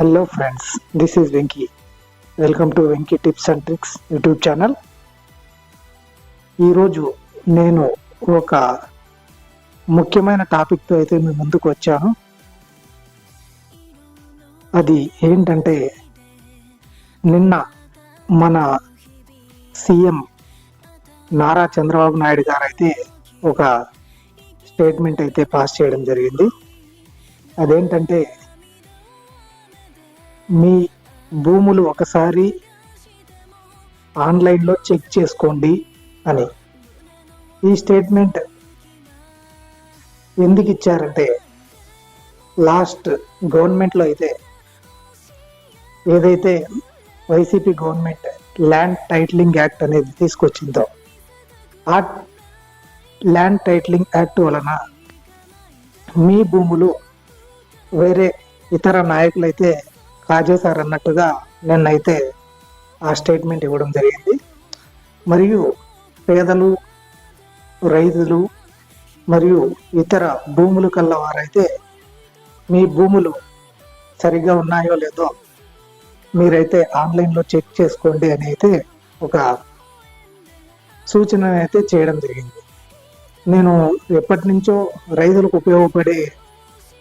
Hello friends this is Venky welcome to Venky tips and tricks YouTube channel ఈరోజు నేను ఒక ముఖ్యమైన టాపిక్తో అయితే మీ ముందుకు వచ్చాను. అది ఏంటంటే నిన్న మన సీఎం నారా చంద్రబాబు నాయుడు గారు అయితే ఒక స్టేట్మెంట్ అయితే పాస్ చేయడం జరిగింది. అదేంటంటే మీ భూములు ఒకసారి ఆన్లైన్లో చెక్ చేసుకోండి అని. ఈ స్టేట్మెంట్ ఎందుకు ఇచ్చారంటే లాస్ట్ గవర్నమెంట్లో అయితే ఏదైతే YCP government land titling act అనేది తీసుకొచ్చిందో ఆ ల్యాండ్ టైటిలింగ్ యాక్ట్ వలన మీ భూములు వేరే ఇతర నాయకులైతే కాజేశారన్నట్టుగా నిన్నైతే ఆ స్టేట్మెంట్ ఇవ్వడం జరిగింది. మరియు పేదలు రైతులు మరియు ఇతర భూములు కల్ల వారైతే మీ భూములు సరిగ్గా ఉన్నాయో లేదో మీరైతే ఆన్లైన్లో చెక్ చేసుకోండి అని అయితే ఒక సూచన అయితే చేయడం జరిగింది. నేను ఎప్పటి నుంచో రైతులకు ఉపయోగపడే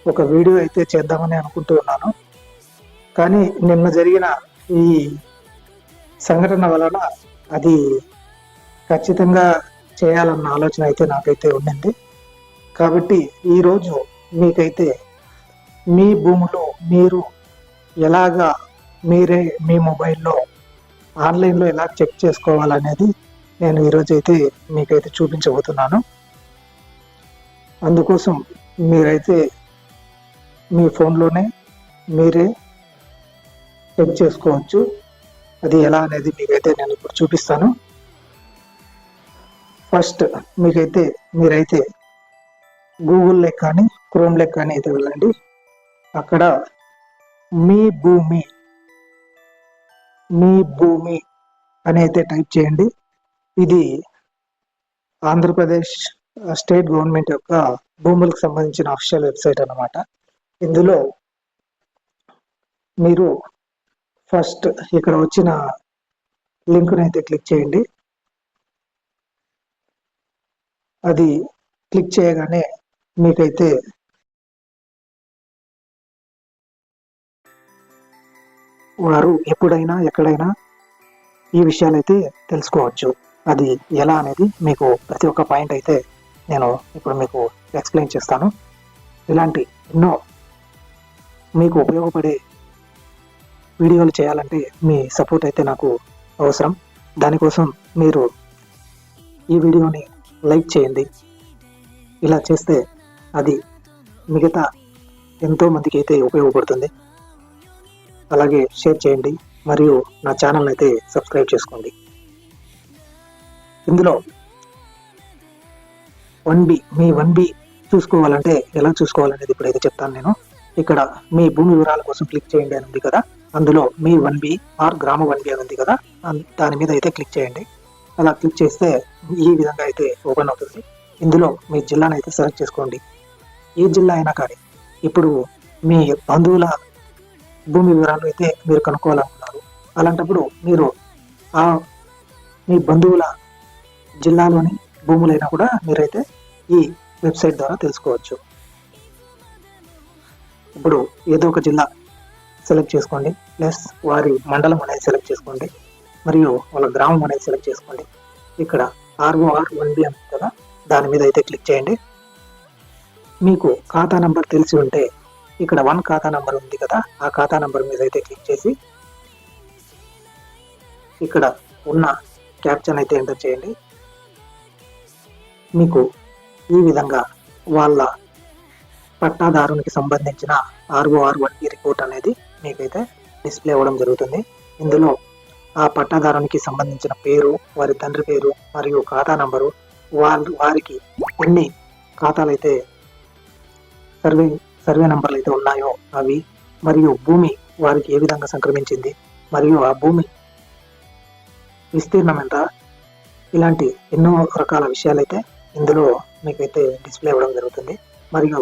ఒక వీడియో అయితే చేద్దామని అనుకుంటూ ఉన్నాను. కానీ నిన్న జరిగిన ఈ సంఘటన వలన అది ఖచ్చితంగా చేయాలన్న ఆలోచన అయితే నాకైతే ఉండింది. కాబట్టి ఈరోజు మీకైతే మీ భూములు మీరు ఎలాగా మీరే మీ మొబైల్లో ఆన్లైన్లో ఎలా చెక్ చేసుకోవాలనేది నేను ఈరోజు అయితే మీకైతే చూపించబోతున్నాను. అందుకోసం మీరైతే మీ ఫోన్లోనే మీరే చెక్ చేసుకోవచ్చు. అది ఎలా అనేది మీకైతే నేను ఇప్పుడు చూపిస్తాను. ఫస్ట్ మీకైతే మీరైతే గూగుల్లో కానీ క్రోమ్లో కానీ అయితే వెళ్ళండి. అక్కడ మీ భూమి మీ భూమి అని అయితే టైప్ చేయండి. ఇది ఆంధ్రప్రదేశ్ స్టేట్ గవర్నమెంట్ యొక్క భూములకు సంబంధించిన అఫీషియల్ వెబ్సైట్ అన్నమాట. ఇందులో మీరు ఫస్ట్ ఇక్కడ వచ్చిన లింక్ని అయితే క్లిక్ చేయండి. అది క్లిక్ చేయగానే మీకైతే వారు ఎప్పుడైనా ఎక్కడైనా ఈ విషయాలైతే తెలుసుకోవచ్చు. అది ఎలా అనేది మీకు ప్రతి ఒక్క పాయింట్ అయితే నేను ఇప్పుడు మీకు ఎక్స్ప్లెయిన్ చేస్తాను. ఇలాంటి ఎన్నో మీకు ఉపయోగపడే వీడియోలు చేయాలంటే మీ సపోర్ట్ అయితే నాకు అవసరం. దానికోసం మీరు ఈ వీడియోని లైక్ చేయండి. ఇలా చేస్తే అది మిగతా ఎంతో మందికి అయితే ఉపయోగపడుతుంది. అలాగే షేర్ చేయండి మరియు నా ఛానల్ అయితే సబ్స్క్రైబ్ చేసుకోండి. ఇందులో వన్ బి మీ వన్ బి చూసుకోవాలంటే ఎలా చూసుకోవాలనేది ఇప్పుడైతే చెప్తాను నేను. ఇక్కడ మీ భూమి వివరాల కోసం క్లిక్ చేయండి అని ఉంది కదా. అందులో మీ వన్ బి ఆర్ గ్రామ వన్ బి అని ఉంది కదా దాని మీద అయితే క్లిక్ చేయండి. అలా క్లిక్ చేస్తే ఈ విధంగా అయితే ఓపెన్ అవుతుంది. ఇందులో మీ జిల్లాను అయితే సెలెక్ట్ చేసుకోండి. ఏ జిల్లా అయినా కానీ ఇప్పుడు మీ బంధువుల భూమి వివరాలు అయితే మీరు కనుక్కోవాలనుకున్నారు. అలాంటప్పుడు మీరు ఆ మీ బంధువుల జిల్లాలోని భూములైనా కూడా మీరైతే ఈ వెబ్సైట్ ద్వారా తెలుసుకోవచ్చు. ఇప్పుడు ఏదో ఒక జిల్లా సెలెక్ట్ చేసుకోండి. ప్లస్ వారి మండలం అనేది సెలెక్ట్ చేసుకోండి. మరియు వాళ్ళ గ్రామం అనేది సెలెక్ట్ చేసుకోండి. ఇక్కడ ఆర్ఓఆర్ వన్ బి అని కదా దాని మీద అయితే క్లిక్ చేయండి. మీకు ఖాతా నంబర్ తెలిసి ఉంటే ఇక్కడ వన్ ఖాతా నంబర్ ఉంది కదా ఆ ఖాతా నంబర్ మీద అయితే క్లిక్ చేసి ఇక్కడ ఉన్న క్యాప్చన్ అయితే ఎంటర్ చేయండి. మీకు ఈ విధంగా వాళ్ళ పట్టాదారునికి సంబంధించిన ఆర్ఓఆర్ వన్ రిపోర్ట్ అనేది మీకైతే డిస్ప్లే అవ్వడం జరుగుతుంది. ఇందులో ఆ పట్టాదారునికి సంబంధించిన పేరు వారి తండ్రి పేరు మరియు ఖాతా నంబరు వాళ్ళు వారికి ఎన్ని ఖాతాలైతే సర్వే సర్వే నంబర్లు అయితే ఉన్నాయో అవి మరియు భూమి వారికి ఏ విధంగా సంక్రమించింది మరియు ఆ భూమి విస్తీర్ణం ఎంత? ఇలాంటి ఎన్నో రకాల విషయాలైతే ఇందులో మీకైతే డిస్ప్లే అవ్వడం జరుగుతుంది. మరియు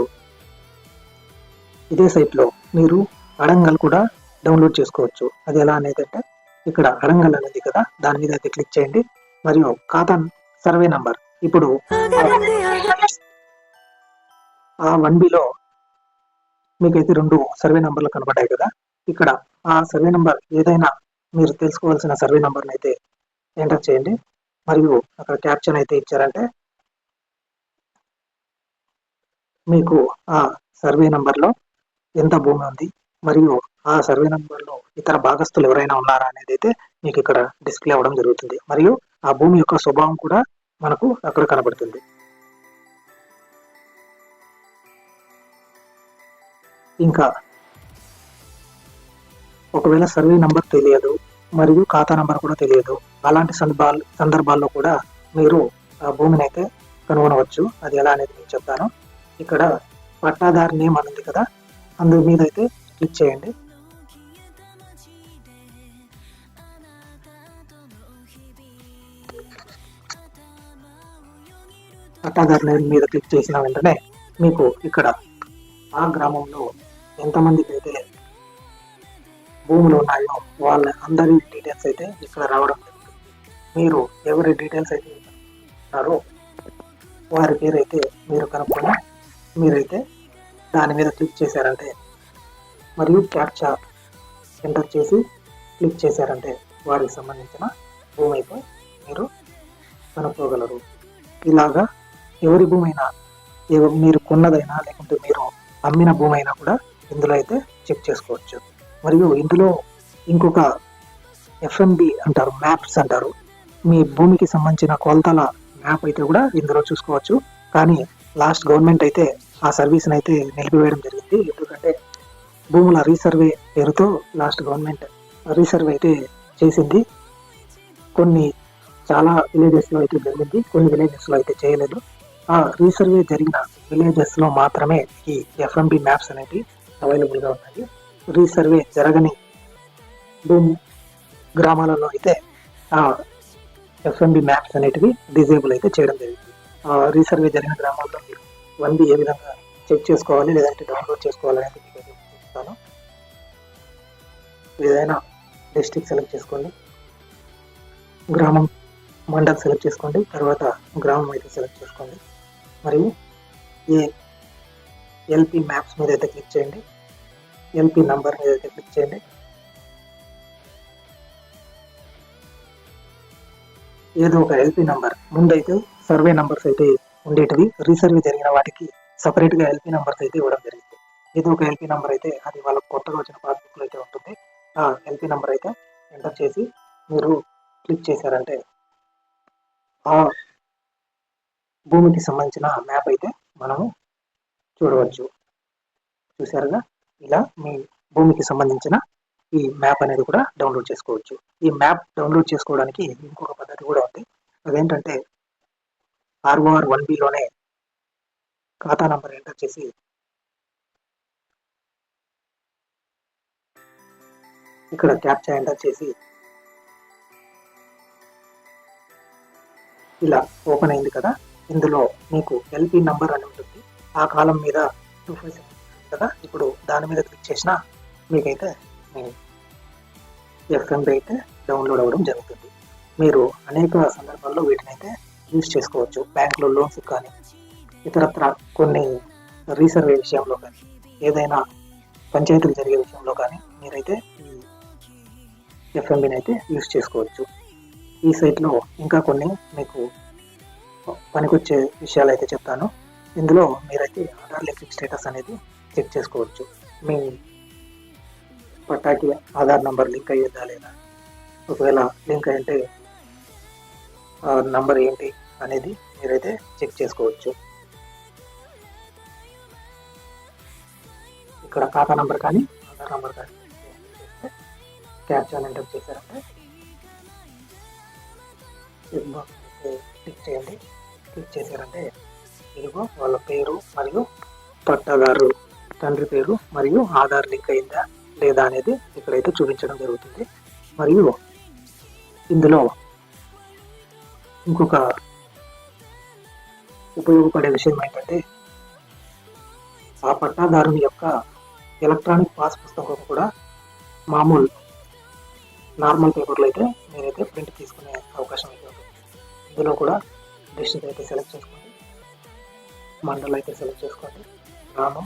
ఇదే సైట్లో మీరు అడంగల్ కూడా డౌన్లోడ్ చేసుకోవచ్చు. అది ఎలా అనేది అంటే ఇక్కడ అడంగల్ అనేది కదా దాని మీద అయితే క్లిక్ చేయండి. మరియు ఖాతా సర్వే నంబర్. ఇప్పుడు ఆ వన్ బిలో మీకైతే రెండు సర్వే నంబర్లు కనబడ్డాయి కదా. ఇక్కడ ఆ సర్వే నంబర్ ఏదైనా మీరు తెలుసుకోవాల్సిన సర్వే నంబర్ని అయితే ఎంటర్ చేయండి. మరియు అక్కడ క్యాప్షన్ అయితే ఇచ్చారంటే మీకు ఆ సర్వే నంబర్లో ఎంత భూమి ఉంది మరియు ఆ సర్వే నంబర్లో ఇతర భాగస్తులు ఎవరైనా ఉన్నారా అనేది అయితే మీకు ఇక్కడ డిస్ప్లే అవ్వడం జరుగుతుంది. మరియు ఆ భూమి యొక్క స్వభావం కూడా మనకు అక్కడ కనబడుతుంది. ఇంకా ఒకవేళ సర్వే నంబర్ తెలియదు మరియు ఖాతా నంబర్ కూడా తెలియదు అలాంటి సందర్భాలు సందర్భాల్లో కూడా మీరు ఆ భూమిని అయితే కనుగొనవచ్చు. అది ఎలా అనేది నేను చెప్తాను. ఇక్కడ పట్టాదారు నేమ్ అనేది కదా? అందు మీద అయితే క్లిక్ చేయండి పట్టాదారు నేమ్ మీద క్లిక్ చేసిన వెంటనే మీకు ఇక్కడ ఆ గ్రామంలో ఎంతమందికి అయితే భూములు ఉన్నాయో వాళ్ళ అందరి డీటెయిల్స్ అయితే ఇక్కడ రావడం జరుగుతుంది మీరు ఎవరి డీటెయిల్స్ అయితే ఉన్నారో వారి పేరు అయితే మీరు కనుక్కొని మీరైతే దాని మీద క్లిక్ చేశారంటే మరియు క్యాప్చా ఎంటర్ చేసి క్లిక్ చేశారంటే వారికి సంబంధించిన భూమి అయితే మీరు కనుక్కోగలరు. ఇలాగా ఎవరి భూమైనా మీరు కొన్నదైనా లేకుంటే మీరు అమ్మిన భూమి అయినా కూడా ఇందులో అయితే చెక్ చేసుకోవచ్చు. మరియు ఇందులో ఇంకొక ఎఫ్ఎంబి అంటారు మ్యాప్స్ అంటారు. మీ భూమికి సంబంధించిన కొలతల మ్యాప్ అయితే కూడా ఇందులో చూసుకోవచ్చు. కానీ లాస్ట్ గవర్నమెంట్ అయితే ఆ సర్వీస్ని అయితే నిలిపివేయడం జరిగింది. ఎందుకంటే భూముల రీసర్వే పేరుతో లాస్ట్ గవర్నమెంట్ రీసర్వే అయితే చేసింది. కొన్ని చాలా విలేజెస్లో అయితే జరిగింది. కొన్ని విలేజెస్లో అయితే చేయలేదు. ఆ రీసర్వే జరిగిన విలేజెస్లో మాత్రమే ఈ ఎఫ్ఎంబి మ్యాప్స్ అనేవి అవైలబుల్గా ఉన్నాయి. రీసర్వే జరగని భూమి గ్రామాలలో అయితే ఆ ఎఫ్ఎంబి మ్యాప్స్ అనేటివి డిజేబుల్ అయితే చేయడం జరిగింది. ఆ రీసర్వే జరిగిన గ్రామాల్లో మీరు వన్ ఏ విధంగా చెక్ చేసుకోవాలి లేదంటే డౌన్లోడ్ చేసుకోవాలి అనేది మీకు చూపిస్తాను ఏదైనా డిస్టిక్ సెలెక్ట్ చేసుకోండి. గ్రామం మండల్ సెలెక్ట్ చేసుకోండి. తర్వాత గ్రామం అయితే సెలెక్ట్ చేసుకోండి. మరియు ఏ ఎల్పి మ్యాప్స్ మీద అయితే క్లిక్ చేయండి. ఎల్పి నంబర్ మీద అయితే క్లిక్ చేయండి. ఏదో ఒక ఎల్పి నంబర్ ముందైతే సర్వే నంబర్స్ అయితే ఉండేటివి. రీసర్వే జరిగిన వాటికి సపరేట్గా ఎల్పి నంబర్స్ అయితే ఇవ్వడం జరిగింది. ఇది ఒక ఎల్పి నెంబర్ అయితే అది వాళ్ళకి కొత్తగా వచ్చిన పాస్బుక్లో అయితే ఉంటుంది. ఆ ఎల్పి నెంబర్ అయితే ఎంటర్ చేసి మీరు క్లిక్ చేశారంటే ఆ భూమికి సంబంధించిన మ్యాప్ అయితే మనము చూడవచ్చు. చూసారుగా ఇలా మీ భూమికి సంబంధించిన ఈ మ్యాప్ అనేది కూడా డౌన్లోడ్ చేసుకోవచ్చు. ఈ మ్యాప్ డౌన్లోడ్ చేసుకోవడానికి ఇంకొక పద్ధతి కూడా ఉంది. అదేంటంటే ఆర్ఓఆర్ వన్ బిలోనే ఖాతా నంబర్ ఎంటర్ చేసి ఇక్కడ క్యాప్చా ఎంటర్ చేసి. ఇలా ఓపెన్ అయింది కదా ఇందులో మీకు ఎల్పి నంబర్ అని ఉంటుంది. ఆ కాలం మీద టూ ఫైవ్ కదా ఇప్పుడు దాని మీద క్లిక్ చేసిన మీకైతే మీ ఎఫ్ఎంబి అయితే డౌన్లోడ్ అవ్వడం జరుగుతుంది. మీరు అనేక సందర్భాల్లో వీటిని అయితే యూజ్ చేసుకోవచ్చు. బ్యాంకులో లోన్స్ కానీ ఇతరత్ర కొన్ని రీసర్వే విషయంలో కానీ ఏదైనా పంచాయతీలు జరిగే విషయంలో కానీ మీరైతే ఈ ఎఫ్ఎంబిని అయితే యూస్ చేసుకోవచ్చు. ఈ సైట్లో ఇంకా కొన్ని మీకు పనికొచ్చే విషయాలు అయితే చెప్తాను. ఇందులో మీరైతే ఆధార్ లింకింగ్ స్టేటస్ అనేది చెక్ చేసుకోవచ్చు. మీ పట్టాకి ఆధార్ నంబర్ లింక్ అయ్యేదా లేదా? ఒకవేళ లింక్ అయితే నంబర్ ఏంటి అనేది మీరైతే చెక్ చేసుకోవచ్చు. ఇక్కడ ఖాతా నంబర్ కానీ ఆధార్ నంబర్ కానీ క్యాప్చర్ ఎంటర్ చేశారంటే క్లిక్ బాక్స్ క్లిక్ చేయండి. క్లిక్ చేశారంటే ఇదిగో వాళ్ళ పేరు మరియు పట్టాదారు తండ్రి పేరు మరియు ఆధార్ లింక్ అయిందా లేదా అనేది ఇక్కడైతే చూపించడం జరుగుతుంది. మరియు ఇందులో ఇంకొక ఉపయోగపడే విషయం ఏంటంటే ఆ పట్టాదారుని యొక్క ఎలక్ట్రానిక్ పాస్ పుస్తకం కూడా మామూలు నార్మల్ పేపర్లో అయితే మీరైతే ప్రింట్ తీసుకునే అవకాశం అయితే ఉంటుంది ఇందులో కూడా డిస్ట్రిక్ట్ అయితే సెలెక్ట్ చేసుకోండి. మండలం అయితే సెలెక్ట్ చేసుకోండి. గ్రామం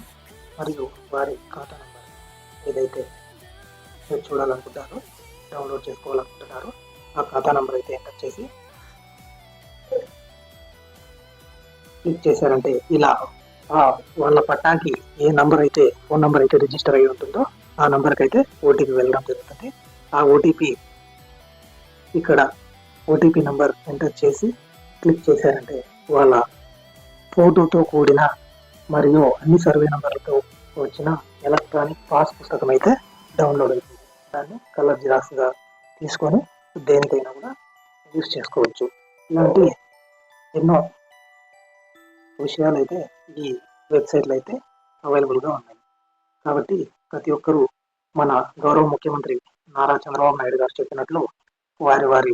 మరియు వారి ఖాతా నెంబర్ ఏదైతే మీరు చూడాలనుకుంటారో డౌన్లోడ్ చేసుకోవాలనుకుంటున్నారో ఆ ఖాతా నెంబర్ అయితే ఎంటర్ చేసి క్లిక్ చేశారంటే ఇలా వాళ్ళ పట్టాకి ఏ నంబర్ అయితే ఫోన్ నంబర్ అయితే రిజిస్టర్ అయి ఉంటుందో ఆ నంబర్కి అయితే ఓటీపీ వెళ్ళడం జరుగుతుంది. ఆ ఓటీపీ ఇక్కడ ఓటీపీ నంబర్ ఎంటర్ చేసి క్లిక్ చేశారంటే వాళ్ళ ఫోటోతో కూడిన మరియు అన్ని సర్వే నంబర్లతో వచ్చిన ఎలక్ట్రానిక్ పాస్ పుస్తకం అయితే డౌన్లోడ్ అవుతుంది. దాన్ని కలర్ జిరాక్స్గా తీసుకొని దేనికైనా కూడా యూస్ చేసుకోవచ్చు. ఇలాంటి ఎన్నో విషయాలు అయితే ఈ వెబ్సైట్లో అయితే అవైలబుల్గా ఉన్నాయి. కాబట్టి ప్రతి ఒక్కరూ మన గౌరవ ముఖ్యమంత్రి నారా చంద్రబాబు నాయుడు గారు చెప్పినట్లు వారి వారి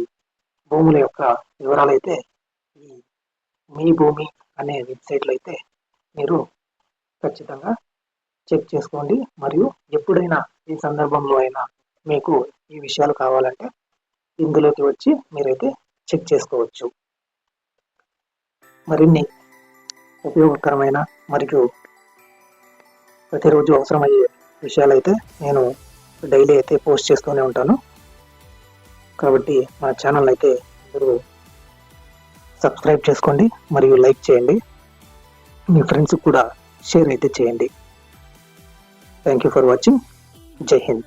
భూముల యొక్క వివరాలు అయితే ఈ మీ భూమి అనే వెబ్సైట్లో అయితే మీరు ఖచ్చితంగా చెక్ చేసుకోండి. మరియు ఎప్పుడైనా ఈ సందర్భంలో అయినా మీకు ఈ విషయాలు కావాలంటే ఇందులోకి వచ్చి మీరైతే చెక్ చేసుకోవచ్చు. మరిన్ని ఉపయోగకరమైన మరియు ప్రతిరోజు అవసరమయ్యే విషయాలైతే నేను డైలీ అయితే పోస్ట్ చేస్తూనే ఉంటాను. కాబట్టి మన ఛానల్ అయితే మీరు సబ్స్క్రైబ్ చేసుకోండి మరియు లైక్ చేయండి. మీ ఫ్రెండ్స్కి కూడా షేర్ అయితే చేయండి. Thank you for watching. జై హింద్.